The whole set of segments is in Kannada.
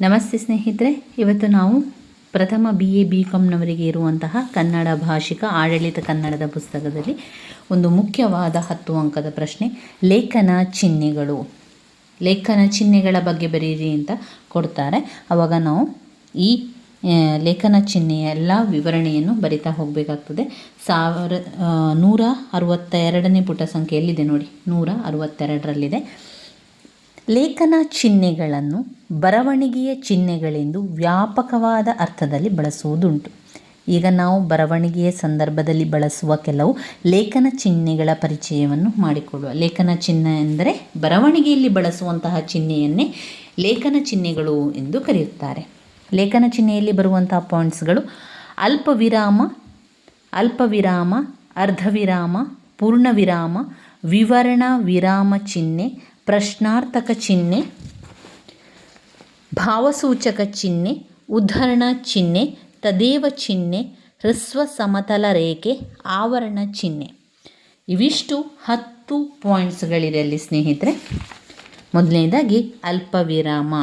ನಮಸ್ತೆ ಸ್ನೇಹಿತರೆ, ಇವತ್ತು ನಾವು ಪ್ರಥಮ ಬಿ ಎ ಬಿ ಕಾಮ್ನವರಿಗೆ ಇರುವಂತಹ ಕನ್ನಡ ಭಾಷಿಕ ಆಡಳಿತ ಕನ್ನಡದ ಪುಸ್ತಕದಲ್ಲಿ ಒಂದು ಮುಖ್ಯವಾದ ಹತ್ತು ಅಂಕದ ಪ್ರಶ್ನೆ, ಲೇಖನ ಚಿಹ್ನೆಗಳು. ಲೇಖನ ಚಿಹ್ನೆಗಳ ಬಗ್ಗೆ ಬರೀರಿ ಅಂತ ಕೊಡ್ತಾರೆ. ಆವಾಗ ನಾವು ಈ ಲೇಖನ ಚಿಹ್ನೆಯ ಎಲ್ಲ ವಿವರಣೆಯನ್ನು ಬರಿತಾ ಹೋಗಬೇಕಾಗ್ತದೆ. ಸಾವಿರ ನೂರ ಅರವತ್ತ ಎರಡನೇ ಪುಟ ಸಂಖ್ಯೆಯಲ್ಲಿದೆ ನೋಡಿ. ನೂರ ಅರವತ್ತೆರಡರಲ್ಲಿದೆ. ಲೇಖನ ಚಿಹ್ನೆಗಳನ್ನು ಬರವಣಿಗೆಯ ಚಿಹ್ನೆಗಳೆಂದು ವ್ಯಾಪಕವಾದ ಅರ್ಥದಲ್ಲಿ ಬಳಸುವುದುಂಟು. ಈಗ ನಾವು ಬರವಣಿಗೆಯ ಸಂದರ್ಭದಲ್ಲಿ ಬಳಸುವ ಕೆಲವು ಲೇಖನ ಚಿಹ್ನೆಗಳ ಪರಿಚಯವನ್ನು ಮಾಡಿಕೊಡುವ ಲೇಖನ ಚಿಹ್ನೆ ಎಂದರೆ ಬರವಣಿಗೆಯಲ್ಲಿ ಬಳಸುವಂತಹ ಚಿಹ್ನೆಯನ್ನೇ ಲೇಖನ ಚಿಹ್ನೆಗಳು ಎಂದು ಕರೆಯುತ್ತಾರೆ. ಲೇಖನ ಚಿಹ್ನೆಯಲ್ಲಿ ಬರುವಂತಹ ಪಾಯಿಂಟ್ಸ್ಗಳು ಅಲ್ಪ ವಿರಾಮ ಅಲ್ಪ ವಿರಾಮ ಅರ್ಧ ವಿರಾಮ ಪೂರ್ಣ ವಿರಾಮ ವಿವರಣ ವಿರಾಮ ಚಿಹ್ನೆ ಪ್ರಶ್ನಾರ್ಥಕ ಚಿಹ್ನೆ, ಭಾವಸೂಚಕ ಚಿಹ್ನೆ, ಉದ್ಧರಣ ಚಿಹ್ನೆ, ತದೇವ ಚಿಹ್ನೆ, ಹ್ರಸ್ವ ಸಮತಲ ರೇಖೆ, ಆವರಣ ಚಿಹ್ನೆ. ಇವಿಷ್ಟು ಹತ್ತು ಪಾಯಿಂಟ್ಸ್ಗಳಿರಲಿ ಸ್ನೇಹಿತರೆ. ಮೊದಲನೇದಾಗಿ ಅಲ್ಪವಿರಾಮ.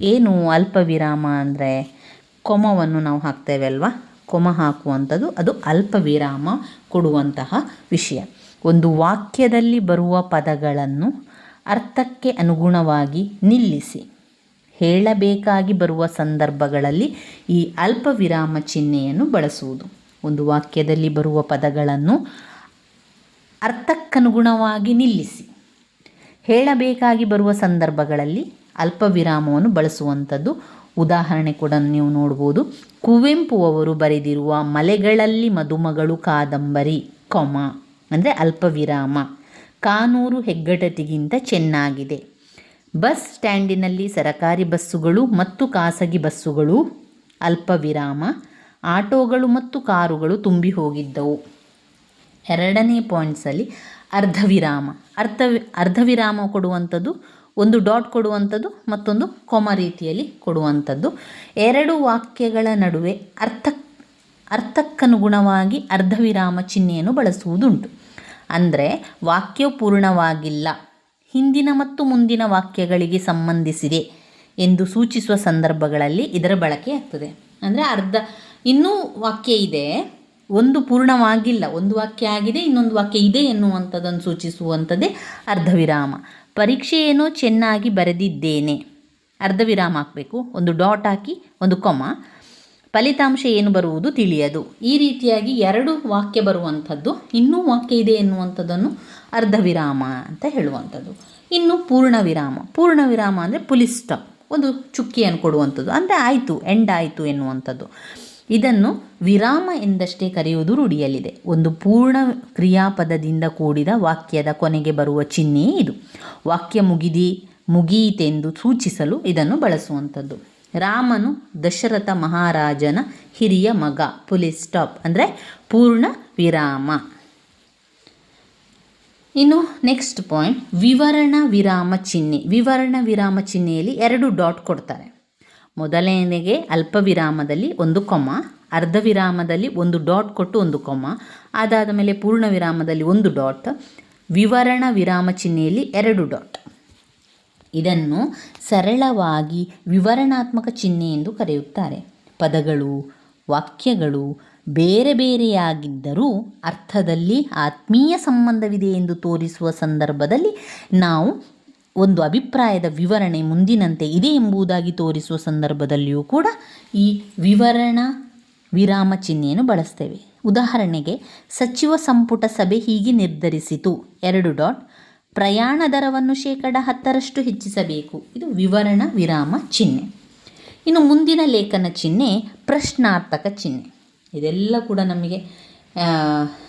ಏನು ಅಲ್ಪವಿರಾಮ ಅಂದರೆ? ಕೊಮವನ್ನು ನಾವು ಹಾಕ್ತೇವೆ ಅಲ್ವಾ? ಕೊಮ ಹಾಕುವಂಥದ್ದು ಅದು ಅಲ್ಪವಿರಾಮ ಕೊಡುವಂತಹ ವಿಷಯ. ಒಂದು ವಾಕ್ಯದಲ್ಲಿ ಬರುವ ಪದಗಳನ್ನು ಅರ್ಥಕ್ಕೆ ಅನುಗುಣವಾಗಿ ನಿಲ್ಲಿಸಿ. ಹೇಳಬೇಕಾಗಿ ಬರುವ ಸಂದರ್ಭಗಳಲ್ಲಿ ಈ ಅಲ್ಪ ವಿರಾಮ ಚಿಹ್ನೆಯನ್ನು ಬಳಸುವುದು. ಒಂದು ವಾಕ್ಯದಲ್ಲಿ ಬರುವ ಪದಗಳನ್ನು ಅರ್ಥಕ್ಕನುಗುಣವಾಗಿ ನಿಲ್ಲಿಸಿ. ಹೇಳಬೇಕಾಗಿ ಬರುವ ಸಂದರ್ಭಗಳಲ್ಲಿ ಅಲ್ಪ ವಿರಾಮವನ್ನು ಬಳಸುವಂಥದ್ದು. ಉದಾಹರಣೆ ಕೂಡ ನೀವು ನೋಡ್ಬೋದು. ಕುವೆಂಪು ಅವರು ಬರೆದಿರುವ ಮಲೆಗಳಲ್ಲಿ ಮದುಮಗಳು ಕಾದಂಬರಿ, ಕೊಮ, ಅಂದರೆ ಅಲ್ಪ ವಿರಾಮ ಕಾನೂರು ಹೆಗ್ಗಡತಿಗಿಂತ ಚೆನ್ನಾಗಿದೆ. ಬಸ್ ಸ್ಟ್ಯಾಂಡಿನಲ್ಲಿ ಸರಕಾರಿ ಬಸ್ಸುಗಳು ಮತ್ತು ಖಾಸಗಿ ಬಸ್ಸುಗಳು ಅಲ್ಪ ವಿರಾಮ ಆಟೋಗಳು ಮತ್ತು ಕಾರುಗಳು ತುಂಬಿ ಹೋಗಿದ್ದವು. ಎರಡನೇ ಪಾಯಿಂಟ್ಸಲ್ಲಿ ಅರ್ಧ ವಿರಾಮ ಅರ್ಧ ಅರ್ಧ ವಿರಾಮ ಕೊಡುವಂಥದ್ದು, ಒಂದು ಡಾಟ್ ಕೊಡುವಂಥದ್ದು, ಮತ್ತೊಂದು ಕೊಮ ರೀತಿಯಲ್ಲಿ ಕೊಡುವಂಥದ್ದು. ಎರಡು ವಾಕ್ಯಗಳ ನಡುವೆ ಅರ್ಥ ಅರ್ಥಕ್ಕನುಗುಣವಾಗಿ ಅರ್ಧ ವಿರಾಮ ಚಿಹ್ನೆಯನ್ನು ಬಳಸುವುದುಂಟು. ಅಂದರೆ ವಾಕ್ಯ ಪೂರ್ಣವಾಗಿಲ್ಲ ಹಿಂದಿನ ಮತ್ತು ಮುಂದಿನ ವಾಕ್ಯಗಳಿಗೆ ಸಂಬಂಧಿಸಿದೆ ಎಂದು ಸೂಚಿಸುವ ಸಂದರ್ಭಗಳಲ್ಲಿ ಇದರ ಬಳಕೆ ಆಗ್ತದೆ. ಅಂದರೆ ಅರ್ಧ, ಇನ್ನೂ ವಾಕ್ಯ ಇದೆ, ಒಂದು ಪೂರ್ಣವಾಗಿಲ್ಲ, ಒಂದು ವಾಕ್ಯ ಆಗಿದೆ, ಇನ್ನೊಂದು ವಾಕ್ಯ ಇದೆ ಎನ್ನುವಂಥದ್ದನ್ನು ಸೂಚಿಸುವಂಥದ್ದೇ ಅರ್ಧ ವಿರಾಮ ಪರೀಕ್ಷೆಯೇನೋ ಚೆನ್ನಾಗಿ ಬರೆದಿದ್ದೇನೆ. ಅರ್ಧ ವಿರಾಮ ಹಾಕಬೇಕು, ಒಂದು ಡಾಟ್ ಹಾಕಿ, ಒಂದು ಕೊಮ ಫಲಿತಾಂಶ ಏನು ಬರುವುದು ತಿಳಿಯದು. ಈ ರೀತಿಯಾಗಿ ಎರಡು ವಾಕ್ಯ ಬರುವಂಥದ್ದು, ಇನ್ನೂ ವಾಕ್ಯ ಇದೆ ಎನ್ನುವಂಥದ್ದನ್ನು ಅರ್ಧ ವಿರಾಮ ಅಂತ ಹೇಳುವಂಥದ್ದು. ಇನ್ನು ಪೂರ್ಣ ವಿರಾಮ ಪೂರ್ಣ ವಿರಾಮ ಅಂದರೆ ಪುಲಿಸ್ ಸ್ಟಾಪ್ ಒಂದು ಚುಕ್ಕಿಯನ್ನು ಕೊಡುವಂಥದ್ದು. ಅಂದರೆ ಆಯಿತು ಎಂಡ್ ಆಯಿತು ಎನ್ನುವಂಥದ್ದು. ಇದನ್ನು ವಿರಾಮ ಎಂದಷ್ಟೇ ಕರೆಯುವುದು ರೂಢಿಯಲ್ಲಿದೆ. ಒಂದು ಪೂರ್ಣ ಕ್ರಿಯಾಪದದಿಂದ ಕೂಡಿದ ವಾಕ್ಯದ ಕೊನೆಗೆ ಬರುವ ಚಿಹ್ನೆಯೇ ಇದು. ವಾಕ್ಯ ಮುಗಿದಿ ಮುಗಿಯಿತೆಂದು ಸೂಚಿಸಲು ಇದನ್ನು ಬಳಸುವಂಥದ್ದು. ರಾಮನು ದಶರಥ ಮಹಾರಾಜನ ಹಿರಿಯ ಮಗ. ಪುಲಿಸ್ ಸ್ಟಾಪ್ ಅಂದರೆ ಪೂರ್ಣ ವಿರಾಮ. ಇನ್ನು ನೆಕ್ಸ್ಟ್ ಪಾಯಿಂಟ್ ವಿವರಣ ವಿರಾಮ ಚಿಹ್ನೆ. ವಿವರಣ ವಿರಾಮ ಚಿಹ್ನೆಯಲ್ಲಿ ಎರಡು ಡಾಟ್ ಕೊಡ್ತಾರೆ. ಮೊದಲನೆಗೆ ಅಲ್ಪ ವಿರಾಮದಲ್ಲಿ ಒಂದು ಕೊಮ್ಮ, ಅರ್ಧ ವಿರಾಮದಲ್ಲಿ ಒಂದು ಡಾಟ್ ಕೊಟ್ಟು ಒಂದು ಕೊಮ್ಮ, ಅದಾದ ಮೇಲೆ ಪೂರ್ಣ ವಿರಾಮದಲ್ಲಿ ಒಂದು ಡಾಟ್, ವಿವರಣ ವಿರಾಮ ಚಿಹ್ನೆಯಲ್ಲಿ ಎರಡು ಡಾಟ್. ಇದನ್ನು ಸರಳವಾಗಿ ವಿವರಣಾತ್ಮಕ ಚಿಹ್ನೆ ಎಂದು ಕರೆಯುತ್ತಾರೆ. ಪದಗಳು, ವಾಕ್ಯಗಳು ಬೇರೆ ಬೇರೆಯಾಗಿದ್ದರೂ ಅರ್ಥದಲ್ಲಿ ಆತ್ಮೀಯ ಸಂಬಂಧವಿದೆ ಎಂದು ತೋರಿಸುವ ಸಂದರ್ಭದಲ್ಲಿ ನಾವು ಒಂದು ಅಭಿಪ್ರಾಯದ ವಿವರಣೆ ಮುಂದಿನಂತೆ ಇದೆ ಎಂಬುದಾಗಿ ತೋರಿಸುವ ಸಂದರ್ಭದಲ್ಲಿಯೂ ಕೂಡ ಈ ವಿವರಣ ವಿರಾಮ ಚಿಹ್ನೆಯನ್ನು ಬಳಸ್ತೇವೆ. ಉದಾಹರಣೆಗೆ, ಸಚಿವ ಸಂಪುಟ ಸಭೆ ಹೀಗೆ ನಿರ್ಧರಿಸಿತು. ಎರಡು ಡಾಟ್ ಪ್ರಯಾಣ ದರವನ್ನು ಶೇಕಡ ಹತ್ತರಷ್ಟು ಹೆಚ್ಚಿಸಬೇಕು. ಇದು ವಿವರಣ, ವಿರಾಮ, ಚಿಹ್ನೆ. ಇನ್ನು ಮುಂದಿನ ಲೇಖನ ಚಿಹ್ನೆ, ಪ್ರಶ್ನಾರ್ಥಕ ಚಿಹ್ನೆ. ಇದೆಲ್ಲ ಕೂಡ ನಮಗೆ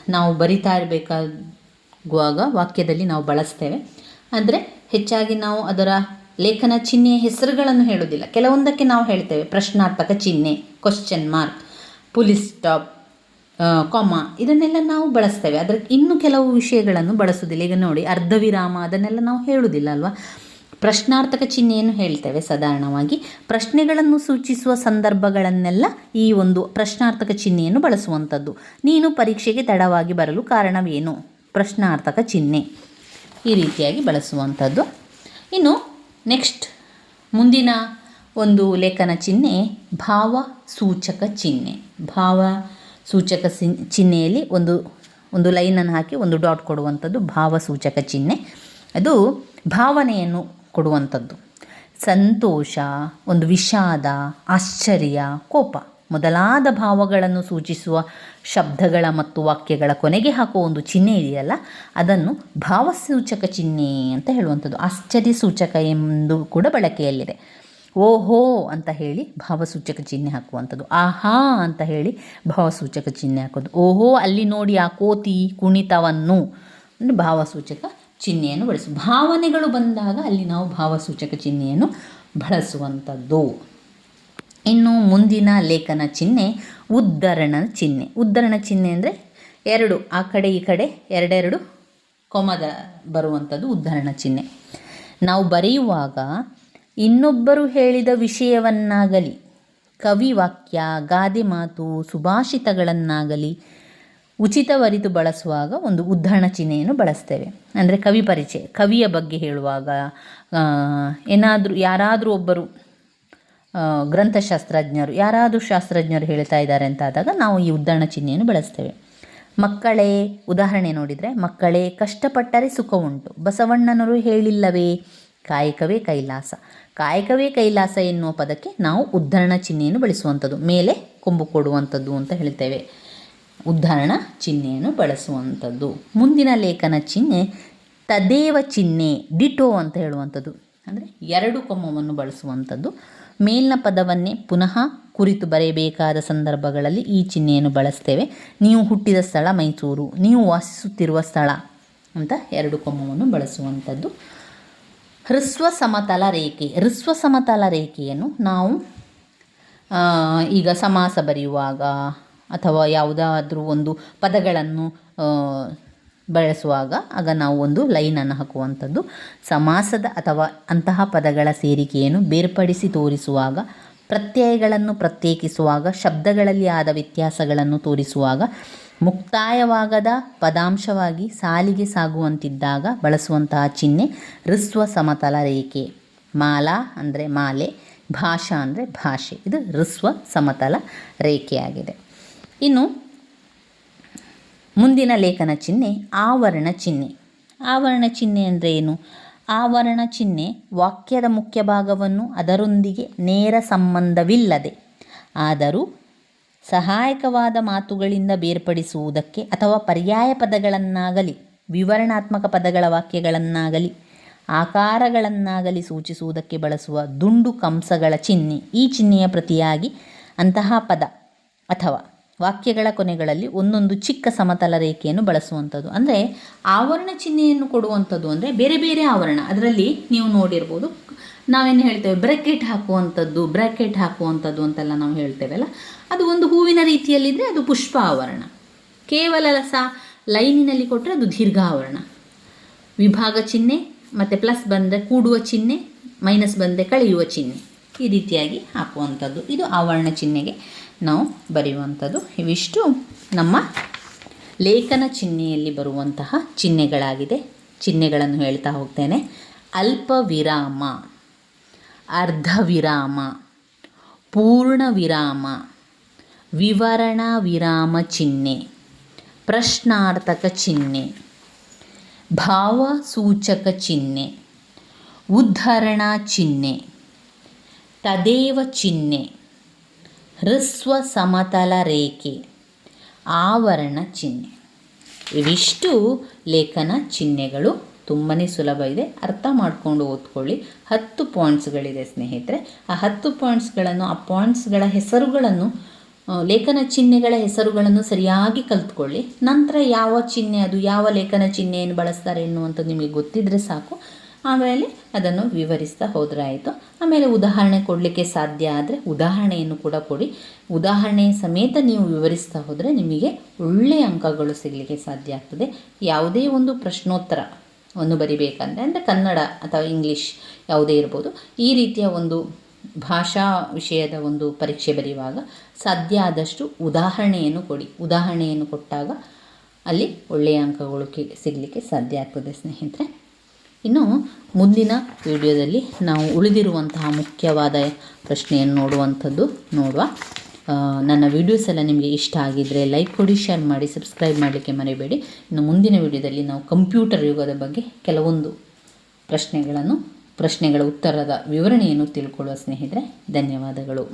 ನಾವು ಬರಿತಾ ಇರಬೇಕಾಗುವಾಗ ವಾಕ್ಯದಲ್ಲಿ ನಾವು ಬಳಸ್ತೇವೆ. ಅಂದರೆ ಹೆಚ್ಚಾಗಿ ನಾವು ಅದರ ಲೇಖನ ಚಿಹ್ನೆಯ ಹೆಸರುಗಳನ್ನು ಹೇಳೋದಿಲ್ಲ ಕೆಲವೊಂದಕ್ಕೆ ನಾವು ಹೇಳ್ತೇವೆ ಪ್ರಶ್ನಾರ್ಥಕ ಚಿಹ್ನೆ question mark full stop comma ಇದನ್ನೆಲ್ಲ ನಾವು ಬಳಸ್ತೇವೆ. ಅದರ ಇನ್ನು ಕೆಲವು ವಿಷಯಗಳನ್ನು ಬಳಸುವುದಿಲ್ಲ ಈಗ ನೋಡಿ ಅರ್ಧ ವಿರಾಮ ಅದನ್ನೆಲ್ಲ ನಾವು ಹೇಳುವುದಿಲ್ಲ ಅಲ್ವಾ? ಪ್ರಶ್ನಾರ್ಥಕ ಚಿಹ್ನೆಯನ್ನು ಹೇಳ್ತೇವೆ ಸಾಧಾರಣವಾಗಿ. ಪ್ರಶ್ನೆಗಳನ್ನು ಸೂಚಿಸುವ ಸಂದರ್ಭಗಳನ್ನೆಲ್ಲ ಈ ಒಂದು ಪ್ರಶ್ನಾರ್ಥಕ ಚಿಹ್ನೆಯನ್ನು ಬಳಸುವಂಥದ್ದು. ನೀನು ಪರೀಕ್ಷೆಗೆ ತಡವಾಗಿ ಬರಲು ಕಾರಣವೇನು? ಪ್ರಶ್ನಾರ್ಥಕ ಚಿಹ್ನೆ. ಈ ರೀತಿಯಾಗಿ ಬಳಸುವಂಥದ್ದು. ಇನ್ನು ನೆಕ್ಸ್ಟ್, ಮುಂದಿನ ಒಂದು ಲೇಖನ ಚಿಹ್ನೆ ಭಾವ ಸೂಚಕ ಚಿಹ್ನೆ. ಭಾವ ಸೂಚಕ ಚಿಹ್ನೆಯಲ್ಲಿ ಒಂದು ಒಂದು ಲೈನನ್ನು ಹಾಕಿ ಒಂದು ಡಾಟ್ ಕೊಡುವಂಥದ್ದು ಭಾವಸೂಚಕ ಚಿಹ್ನೆ. ಅದು ಭಾವನೆಯನ್ನು ಕೊಡುವಂಥದ್ದು. ಸಂತೋಷ, ಒಂದು ವಿಷಾದ, ಆಶ್ಚರ್ಯ, ಕೋಪ ಮೊದಲಾದ ಭಾವಗಳನ್ನು ಸೂಚಿಸುವ ಶಬ್ದಗಳ ಮತ್ತು ವಾಕ್ಯಗಳ ಕೊನೆಗೆ ಹಾಕುವ ಒಂದು ಚಿಹ್ನೆ ಇದೆಯಲ್ಲ, ಅದನ್ನು ಭಾವಸೂಚಕ ಚಿಹ್ನೆ ಅಂತ ಹೇಳುವಂಥದ್ದು. ಆಶ್ಚರ್ಯ ಸೂಚಕ ಎಂದು ಕೂಡ ಬಳಕೆಯಲ್ಲಿದೆ. ಓಹೋ ಅಂತ ಹೇಳಿ ಭಾವಸೂಚಕ ಚಿಹ್ನೆ ಹಾಕುವಂಥದ್ದು. ಆಹಾ ಅಂತ ಹೇಳಿ ಭಾವಸೂಚಕ ಚಿಹ್ನೆ ಹಾಕೋದು ಓಹೋ, ಅಲ್ಲಿ ನೋಡಿ ಆ ಕೋತಿ ಕುಣಿತವನ್ನು. ಭಾವಸೂಚಕ ಚಿಹ್ನೆಯನ್ನು ಬಳಸು. ಭಾವನೆಗಳು ಬಂದಾಗ ಅಲ್ಲಿ ನಾವು ಭಾವಸೂಚಕ ಚಿಹ್ನೆಯನ್ನು ಬಳಸುವಂಥದ್ದು. ಇನ್ನು ಮುಂದಿನ ಲೇಖನ ಚಿಹ್ನೆ, ಉದ್ಧರಣ ಚಿಹ್ನೆ. ಉದ್ಧರಣ ಚಿಹ್ನೆ ಅಂದರೆ ಎರಡು, ಆ ಕಡೆ ಈ ಕಡೆ ಎರಡೆರಡು ಕೊಮದ ಬರುವಂಥದ್ದು ಉದ್ಧರಣ ಚಿಹ್ನೆ. ನಾವು ಬರೆಯುವಾಗ ಇನ್ನೊಬ್ಬರು ಹೇಳಿದ ವಿಷಯವನ್ನಾಗಲಿ, ಕವಿವಾಕ್ಯ, ಗಾದೆ ಮಾತು, ಸುಭಾಷಿತಗಳನ್ನಾಗಲಿ ಉಚಿತವರಿತು ಬಳಸುವಾಗ ಒಂದು ಉದ್ಧರಣ ಚಿಹ್ನೆಯನ್ನು ಬಳಸ್ತೇವೆ. ಅಂದರೆ ಕವಿ ಪರಿಚಯ, ಕವಿಯ ಬಗ್ಗೆ ಹೇಳುವಾಗ ಏನಾದರೂ, ಯಾರಾದರೂ ಒಬ್ಬರು ಗ್ರಂಥಶಾಸ್ತ್ರಜ್ಞರು, ಯಾರಾದರೂ ಶಾಸ್ತ್ರಜ್ಞರು ಹೇಳ್ತಾ ಇದ್ದಾರೆ ಅಂತ ಆದಾಗ ನಾವು ಈ ಉದ್ಧರಣ ಚಿಹ್ನೆಯನ್ನು ಬಳಸ್ತೇವೆ. ಮಕ್ಕಳೇ, ಉದಾಹರಣೆ ನೋಡಿದರೆ ಮಕ್ಕಳೇ, ಕಷ್ಟಪಟ್ಟರೆ ಸುಖ ಉಂಟು ಬಸವಣ್ಣನವರು ಹೇಳಿಲ್ಲವೇ? ಕಾಯಕವೇ ಕೈಲಾಸ. ಕಾಯಕವೇ ಕೈಲಾಸ ಎನ್ನುವ ಪದಕ್ಕೆ ನಾವು ಉದ್ಧರಣ ಚಿಹ್ನೆಯನ್ನು ಬಳಸುವಂಥದ್ದು. ಮೇಲೆ ಕೊಂಬು ಕೊಡುವಂಥದ್ದು ಅಂತ ಹೇಳ್ತೇವೆ. ಉದ್ಧರಣ ಚಿಹ್ನೆಯನ್ನು ಬಳಸುವಂಥದ್ದು. ಮುಂದಿನ ಲೇಖನ ಚಿಹ್ನೆ ತದೇವ ಚಿಹ್ನೆ ಡಿಟೋ ಅಂತ ಹೇಳುವಂಥದ್ದು. ಅಂದರೆ ಎರಡು ಕೊಮ್ಮವನ್ನು ಬಳಸುವಂಥದ್ದು. ಮೇಲಿನ ಪದವನ್ನೇ ಪುನಃ ಕುರಿತು ಬರೆಯಬೇಕಾದ ಸಂದರ್ಭಗಳಲ್ಲಿ ಈ ಚಿಹ್ನೆಯನ್ನು ಬಳಸ್ತೇವೆ. ನೀವು ಹುಟ್ಟಿದ ಸ್ಥಳ ಮೈಸೂರು, ನೀವು ವಾಸಿಸುತ್ತಿರುವ ಸ್ಥಳ ಅಂತ ಎರಡು ಕೊಮ್ಮವನ್ನು ಬಳಸುವಂಥದ್ದು. ಹ್ರಸ್ವ ಸಮತಲ ರೇಖೆ ಹೃಸ್ವ ಸಮತಲ ರೇಖೆಯನ್ನು ನಾವು ಈಗ ಸಮಾಸ ಬರೆಯುವಾಗ ಅಥವಾ ಯಾವುದಾದ್ರೂ ಒಂದು ಪದಗಳನ್ನು ಬಳಸುವಾಗ ಆಗ ನಾವು ಒಂದು ಲೈನನ್ನು ಹಾಕುವಂಥದ್ದು. ಸಮಾಸದ ಅಥವಾ ಅಂತಹ ಪದಗಳ ಸೇರಿಕೆಯನ್ನು ಬೇರ್ಪಡಿಸಿ ತೋರಿಸುವಾಗ, ಪ್ರತ್ಯಯಗಳನ್ನು ಪ್ರತ್ಯೇಕಿಸುವಾಗ, ಶಬ್ದಗಳಲ್ಲಿ ಆದ ವ್ಯತ್ಯಾಸಗಳನ್ನು ತೋರಿಸುವಾಗ ಮುಕ್ತಾಯವಾಗದ ಪದಾಂಶವಾಗಿ ಸಾಲಿಗೆ ಸಾಗುವಂತಿದ್ದಾಗ ಬಳಸುವಂತಹ ಚಿಹ್ನೆ ಋಸ್ವ ಸಮತಲ ರೇಖೆ. ಮಾಲಾ ಅಂದರೆ ಮಾಲೆ, ಭಾಷಾ ಅಂದರೆ ಭಾಷೆ. ಇದು ಋಸ್ವ ಸಮತಲ ರೇಖೆಯಾಗಿದೆ. ಇನ್ನು ಮುಂದಿನ ಲೇಖನ ಚಿಹ್ನೆ ಆವರಣ ಚಿಹ್ನೆ. ಆವರಣ ಚಿಹ್ನೆ ಅಂದರೆ ಏನು? ಆವರಣ ಚಿಹ್ನೆ ವಾಕ್ಯದ ಮುಖ್ಯ ಭಾಗವನ್ನು ಅದರೊಂದಿಗೆ ನೇರ ಸಂಬಂಧವಿಲ್ಲದೆ, ಆದರೂ ಸಹಾಯಕವಾದ ಮಾತುಗಳಿಂದ ಬೇರ್ಪಡಿಸುವುದಕ್ಕೆ ಅಥವಾ ಪರ್ಯಾಯ ಪದಗಳನ್ನಾಗಲಿ, ವಿವರಣಾತ್ಮಕ ಪದಗಳ ವಾಕ್ಯಗಳನ್ನಾಗಲಿ, ಆಕಾರಗಳನ್ನಾಗಲಿ ಸೂಚಿಸುವುದಕ್ಕೆ ಬಳಸುವ ದುಂಡು ಕಂಸಗಳ ಚಿಹ್ನೆ ಈ ಚಿಹ್ನೆಯ ಪ್ರತಿಯಾಗಿ ಅಂತಹ ಪದ ಅಥವಾ ವಾಕ್ಯಗಳ ಕೊನೆಗಳಲ್ಲಿ ಒಂದೊಂದು ಚಿಕ್ಕ ಸಮತಲ ರೇಖೆಯನ್ನು ಬಳಸುವಂಥದ್ದು. ಅಂದರೆ ಆವರಣ ಚಿಹ್ನೆಯನ್ನು ಕೊಡುವಂಥದ್ದು ಅಂದರೆ ಬೇರೆ ಬೇರೆ ಆವರಣ. ಅದರಲ್ಲಿ ನೀವು ನೋಡಿರ್ಬೋದು. ನಾವೇನು ಹೇಳ್ತೇವೆ? ಬ್ರ್ಯಾಕೆಟ್ ಹಾಕುವಂಥದ್ದು ಬ್ರ್ಯಾಕೆಟ್ ಹಾಕುವಂಥದ್ದು ಅಂತೆಲ್ಲ ನಾವು ಹೇಳ್ತೇವಲ್ಲ ಅದು ಒಂದು ಹೂವಿನ ರೀತಿಯಲ್ಲಿದ್ದರೆ ಅದು ಪುಷ್ಪ ಆವರಣ. ಕೇವಲ ಸಹ ಲೈನಿನಲ್ಲಿ ಕೊಟ್ಟರೆ ಅದು ದೀರ್ಘ ಆವರಣ. ವಿಭಾಗ ಚಿಹ್ನೆ, ಮತ್ತು ಪ್ಲಸ್ ಬಂದರೆ ಕೂಡುವ ಚಿಹ್ನೆ, ಮೈನಸ್ ಬಂದರೆ ಕಳೆಯುವ ಚಿಹ್ನೆ. ಈ ರೀತಿಯಾಗಿ ಹಾಕುವಂಥದ್ದು. ಇದು ಆವರಣ ಚಿಹ್ನೆಗೆ ನಾವು ಬರೆಯುವಂಥದ್ದು. ಇವಿಷ್ಟು ನಮ್ಮ ಲೇಖನ ಚಿಹ್ನೆಯಲ್ಲಿ ಬರುವಂತಹ ಚಿಹ್ನೆಗಳಾಗಿದೆ. ಚಿಹ್ನೆಗಳನ್ನು ಹೇಳ್ತಾ ಹೋಗ್ತೇನೆ. ಅಲ್ಪ ವಿರಾಮ ಅರ್ಧ ವಿರಾಮ ಪೂರ್ಣ ವಿರಾಮ ವಿವರಣಾ ವಿರಾಮ ಚಿಹ್ನೆ, ಪ್ರಶ್ನಾರ್ಥಕ ಚಿಹ್ನೆ, ಭಾವಸೂಚಕ ಚಿಹ್ನೆ, ಉದ್ಧರಣಾ ಚಿಹ್ನೆ ತದೇವ ಚಿಹ್ನೆ. ಹೃಸ್ವ ಸಮತಲ ರೇಖೆ. ಆವರಣ ಚಿಹ್ನೆ. ಇವಿಷ್ಟು ಲೇಖನ ಚಿಹ್ನೆಗಳು ತುಂಬಾ ಸುಲಭ ಇದೆ. ಅರ್ಥ ಮಾಡಿಕೊಂಡು ಓದ್ಕೊಳ್ಳಿ. ಹತ್ತು ಪಾಯಿಂಟ್ಸ್ಗಳಿದೆ ಸ್ನೇಹಿತರೆ. ಆ ಹತ್ತು ಪಾಯಿಂಟ್ಸ್ಗಳನ್ನು ಆ ಪಾಯಿಂಟ್ಸ್ಗಳ ಹೆಸರುಗಳನ್ನು ಲೇಖನ ಚಿಹ್ನೆಗಳ ಹೆಸರುಗಳನ್ನು ಸರಿಯಾಗಿ ಕಲ್ತ್ಕೊಳ್ಳಿ. ನಂತರ ಯಾವ ಚಿಹ್ನೆ ಅದು, ಯಾವ ಲೇಖನ ಚಿಹ್ನೆಯನ್ನು ಬಳಸ್ತಾರೆ ಎನ್ನುವಂಥದ್ದು ನಿಮಗೆ ಗೊತ್ತಿದ್ದರೆ ಸಾಕು. ಆಮೇಲೆ ಅದನ್ನು ವಿವರಿಸ್ತಾ ಹೋದರೆ ಆಯಿತು ಆಮೇಲೆ ಉದಾಹರಣೆ ಕೊಡಲಿಕ್ಕೆ ಸಾಧ್ಯ ಆದರೆ ಉದಾಹರಣೆಯನ್ನು ಕೂಡ ಕೊಡಿ. ಉದಾಹರಣೆ ಸಮೇತ ನೀವು ವಿವರಿಸ್ತಾ ಹೋದರೆ ನಿಮಗೆ ಒಳ್ಳೆಯ ಅಂಕಗಳು ಸಿಗಲಿಕ್ಕೆ ಸಾಧ್ಯ ಆಗ್ತದೆ. ಯಾವುದೇ ಒಂದು ಪ್ರಶ್ನೋತ್ತರ ಒಂದು ಬರಿಬೇಕಂದ್ರೆ ಅಂದರೆ ಕನ್ನಡ ಅಥವಾ ಇಂಗ್ಲೀಷ್ ಯಾವುದೇ ಇರ್ಬೋದು. ಈ ರೀತಿಯ ಒಂದು ಭಾಷಾ ವಿಷಯದ ಒಂದು ಪರೀಕ್ಷೆ ಬರೆಯುವಾಗ ಸಾಧ್ಯ ಆದಷ್ಟು ಉದಾಹರಣೆಯನ್ನು ಕೊಡಿ. ಉದಾಹರಣೆಯನ್ನು ಕೊಟ್ಟಾಗ ಅಲ್ಲಿ ಒಳ್ಳೆಯ ಅಂಕಗಳು ಸಿಗಲಿಕ್ಕೆ ಸಾಧ್ಯ ಆಗ್ತದೆ ಸ್ನೇಹಿತರೆ. ಇನ್ನು ಮುಂದಿನ ವಿಡಿಯೋದಲ್ಲಿ ನಾವು ಉಳಿದಿರುವಂತಹ ಮುಖ್ಯವಾದ ಪ್ರಶ್ನೆಯನ್ನು ನೋಡುವಂಥದ್ದು ನೋಡುವ. ನನ್ನ ವಿಡಿಯೋಸ್ ಎಲ್ಲ ನಿಮಗೆ ಇಷ್ಟ ಆಗಿದ್ದರೆ ಲೈಕ್ ಕೊಡಿ ಶೇರ್ ಮಾಡಿ ಸಬ್ಸ್ಕ್ರೈಬ್ ಮಾಡಲಿಕ್ಕೆ ಮರಿಬೇಡಿ. ಇನ್ನು ಮುಂದಿನ ವಿಡಿಯೋದಲ್ಲಿ ನಾವು ಕಂಪ್ಯೂಟರ್ ಯುಗದ ಬಗ್ಗೆ ಕೆಲವೊಂದು ಪ್ರಶ್ನೆಗಳನ್ನು, ಪ್ರಶ್ನೆಗಳ ಉತ್ತರದ ವಿವರಣೆಯನ್ನು ತಿಳ್ಕೊಳ್ಳುವ ಸ್ನೇಹಿತರೆ, ಧನ್ಯವಾದಗಳು.